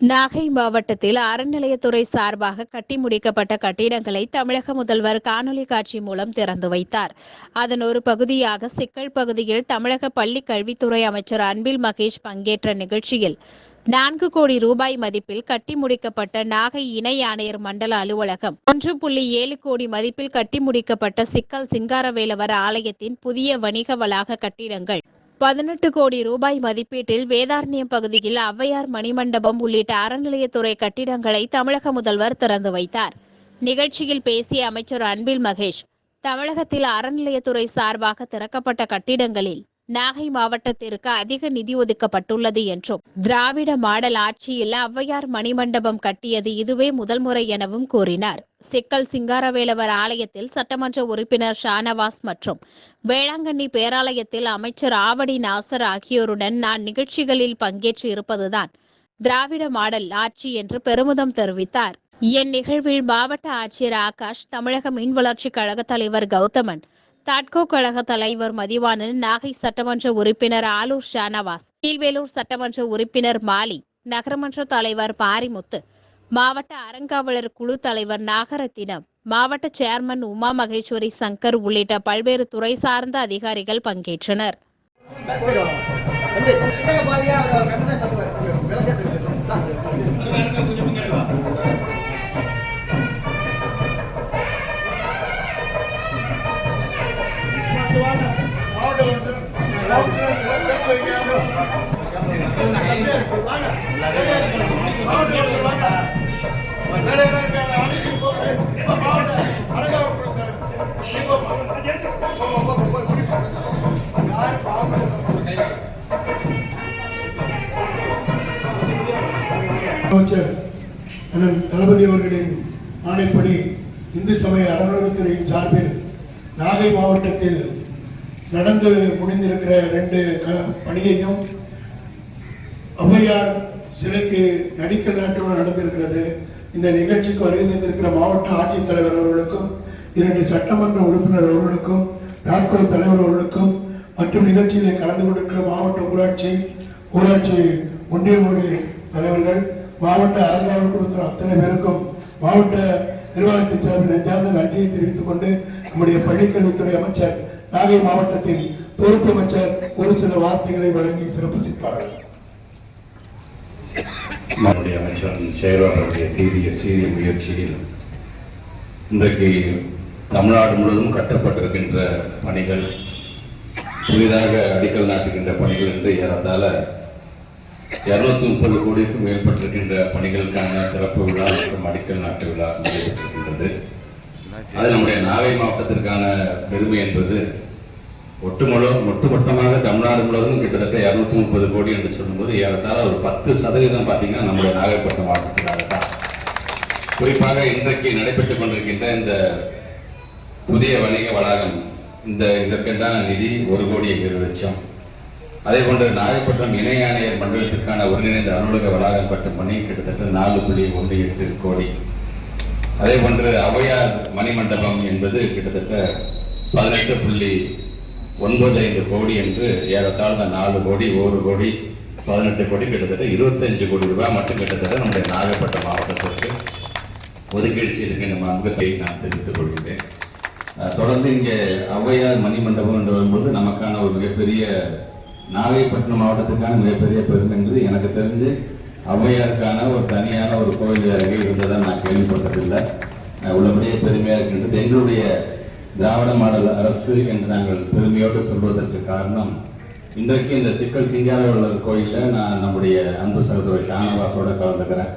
நாகை மாவட்டத்தில் அறநிலையத்துறை சார்பாக கட்டி முடிக்கப்பட்ட கட்டிடங்களை தமிழக முதல்வர் காணொலி காட்சி மூலம் திறந்து வைத்தார். அதன் ஒரு பகுதியாக சிக்கல் பகுதியில் தமிழக பள்ளி கல்வித்துறை அமைச்சர் அன்பில் மகேஷ் பங்கேற்ற நிகழ்ச்சியில் நான்கு கோடி ரூபாய் மதிப்பில் கட்டி முடிக்கப்பட்ட நாகை இணை ஆணையர் மண்டல அலுவலகம் ஒன்று புள்ளி ஏழு கோடி மதிப்பில் கட்டி முடிக்கப்பட்ட சிக்கல் சிங்காரவேலவர் ஆலயத்தின் புதிய வணிக வளாக கட்டிடங்கள் பதினெட்டு கோடி ரூபாய் மதிப்பீட்டில் வேதாரண்யம் பகுதியில் ஔவையார் மணிமண்டபம் உள்ளிட்ட அறநிலையத்துறை கட்டிடங்களை தமிழக முதல்வர் திறந்து வைத்தார். நிகழ்ச்சியில் பேசிய அமைச்சர் அன்பில் மகேஷ் தமிழகத்தில் அறநிலையத்துறை சார்பாக திறக்கப்பட்ட கட்டிடங்களில் நாகை மாவட்டத்திற்கு அதிக நிதி ஒதுக்கப்பட்டுள்ளது என்றும் திராவிட மாடல் ஆட்சியில் ஔவையார் மணிமண்டபம் கட்டியது இதுவே முதல் முறை எனவும் கூறினார். சிக்கல் சிங்காரவேலவர் ஆலயத்தில் சட்டமன்ற உறுப்பினர் ஷானவாஸ் மற்றும் வேளாங்கண்ணி பேராலயத்தில் அமைச்சர் ஆவடி நாசர் ஆகியோருடன் நான் நிகழ்ச்சிகளில் பங்கேற்று இருப்பதுதான் திராவிட மாடல் ஆட்சி என்று பெருமிதம் தெரிவித்தார். இந்நிகழ்வில் மாவட்ட ஆட்சியர் ஆகாஷ் தமிழக மீன் வளர்ச்சிக் கழக தலைவர் கௌதமன் தாட்கோ கழக தலைவர் மதிவாணன் நாகை சட்டமன்ற உறுப்பினர் ஆலூர் ஷானவாஸ் கீழ்வேலூர் சட்டமன்ற உறுப்பினர் மாலி நகரமன்ற தலைவர் பாரிமுத்து மாவட்ட அறங்காவலர் குழு தலைவர் நாகரத்தினம் மாவட்ட சேர்மன் உமா மகேஸ்வரி சங்கர் உள்ளிட்ட பல்வேறு துறை சார்ந்த அதிகாரிகள் பங்கேற்றனர். அமைச்சர் அண்ணன் தளபதி அவர்களின் ஆணைப்படி இந்து சமய அறநிலையத்துறையின் சார்பில் நாகை மாவட்டத்தில் நடந்து முடிந்திருக்கிற ரெண்டு க- பணியையும் ஔவையார் சிலைக்கு நடிக்கல் நாட்டம் நடந்திருக்கிறது. இந்த நிகழ்ச்சிக்கு வருகை தந்திருக்கிற மாவட்ட ஆட்சித்தலைவர் அவர்களுக்கும் இரண்டு சட்டமன்ற உறுப்பினர் அவர்களுக்கும் தாட்கோ தலைவர் அவர்களுக்கும் மற்றும் நிகழ்ச்சியிலே கலந்து கொண்டிருக்கிற மாவட்ட ஊராட்சி ஊராட்சி ஒன்றிய முறை தலைவர்கள் மாவட்ட அரங்காவல் அத்தனை பேருக்கும் மாவட்ட நிர்வாகத்தின் சார்பில் நெஞ்சார்ந்த நன்றியை தெரிவித்துக் கொண்டு நம்முடைய பள்ளிக்கல்வித்துறை அமைச்சர் நாகை மாவட்டத்தின் பொறுப்பு அமைச்சர் ஒரு சில வார்த்தைகளை வழங்கி சிறப்பிச்சிருப்பார்கள் நம்முடைய அமைச்சர் செயலாளருடைய சீரிய சீரிய முயற்சியில் இன்றைக்கு தமிழ்நாடு முழுவதும் கட்டப்பட்டிருக்கின்ற பணிகள் புதிதாக அடிக்கல் நாட்டுகின்ற பணிகள் என்று ஏறத்தால இருநூத்தி முப்பது கோடிக்கும் மேற்பட்டிருக்கின்ற பணிகளுக்கான திறப்பு விழா மற்றும் அடிக்கல் நாட்டு விழா நடைபெற்றிருக்கின்றது. அது நம்முடைய நாகை மாவட்டத்திற்கான பெருமை என்பது ஒட்டுமொழு ஒட்டுமொத்தமாக தமிழ்நாடு முழுவதும் கிட்டத்தட்ட இரநூத்தி முப்பது கோடி என்று சொல்லும்போது ஏறத்தாழ ஒரு பத்து சதவீதம் பார்த்தீங்கன்னா நம்முடைய நாகப்பட்டினம் மாவட்டத்திற்காக தான் குறிப்பாக இன்றைக்கு நடைபெற்றுக் கொண்டிருக்கின்ற இந்த புதிய வணிக வளாகம் இந்த இதற்கெண்டான நிதி ஒரு கோடி இருபது லட்சம். அதே போன்று நாகப்பட்டினம் இணை ஆணையர் மண்டலத்திற்கான ஒருங்கிணைந்த அலுவலக வளாகம் கட்டும் பணி கிட்டத்தட்ட நாலு புள்ளி ஒன்று எட்டு கோடி. அதே போன்று அவையார் மணிமண்டபம் என்பது கிட்டத்தட்ட பதினெட்டு புள்ளி ஒன்பது ஐந்து கோடி என்று ஏறத்தாழ்ந்த நாலு கோடி ஒரு கோடி பதினெட்டு கோடி கிட்டத்தட்ட இருபத்தஞ்சு கோடி ரூபாய் மட்டும் கிட்டத்தட்ட நம்முடைய நாகப்பட்டினம் மாவட்டத்திற்கு ஒதுக்கீடு செய்திருக்கின்ற அங்கத்தை நான் தெரிவித்துக் கொள்கிறேன் தொடர்ந்து இங்கே ஔவையார் மணிமண்டபம் என்று வரும்போது நமக்கான ஒரு மிகப்பெரிய நாகைப்பட்டினம் மாவட்டத்துக்கான மிகப்பெரிய பெருமை என்று எனக்கு தெரிஞ்சு ஔவையாருக்கான ஒரு தனியான ஒரு கோயில் அருகே இருந்ததை நான் கேள்விப்பட்டதில்லை. உள்ளபடியே பெருமையாக இருக்கின்றது. எங்களுடைய திராவிட மாடல் அரசு என்று நாங்கள் பெருமையோடு சொல்வதற்கு காரணம் இன்றைக்கு இந்த சிக்கல் சிங்காரவள்ளர் கோயிலில் நான் நம்முடைய அன்பு சகோதரர் ஷானவாஸோட கலந்துக்கிறேன்.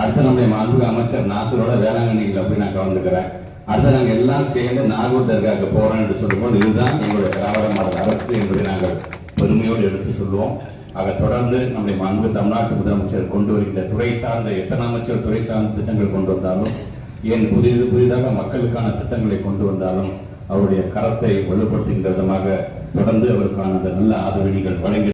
அடுத்து நம்முடைய மாண்புக அமைச்சர் நாசரோட வேளாங்கண்ணியில் போய் நான் கலந்துக்கிறேன். அடுத்து நாங்கள் எல்லாம் சேர்ந்து நாகூர் தர்காவுக்கு போறோம் என்று சொல்லும்போது இதுதான் எங்களுடைய திராவிட மாடல் அரசு என்பதை நாங்கள் பெருமையோடு எடுத்து சொல்லுவோம் ஆக தொடர்ந்து நம்முடைய மாண்பு தமிழ்நாட்டு முதலமைச்சர் கொண்டு வருகின்ற துறை சார்ந்த எத்தனை அமைச்சர் துறை சார்ந்த திட்டங்கள் கொண்டு வந்தாலும் ஏன் புதிது புதிதாக மக்களுக்கான திட்டங்களை கொண்டு வந்தாலும் அவருடைய கரத்தை வலுப்படுத்துகின்ற விதமாக தொடர்ந்து அவருக்கான அந்த நல்ல ஆதரவை நீங்கள் வழங்கி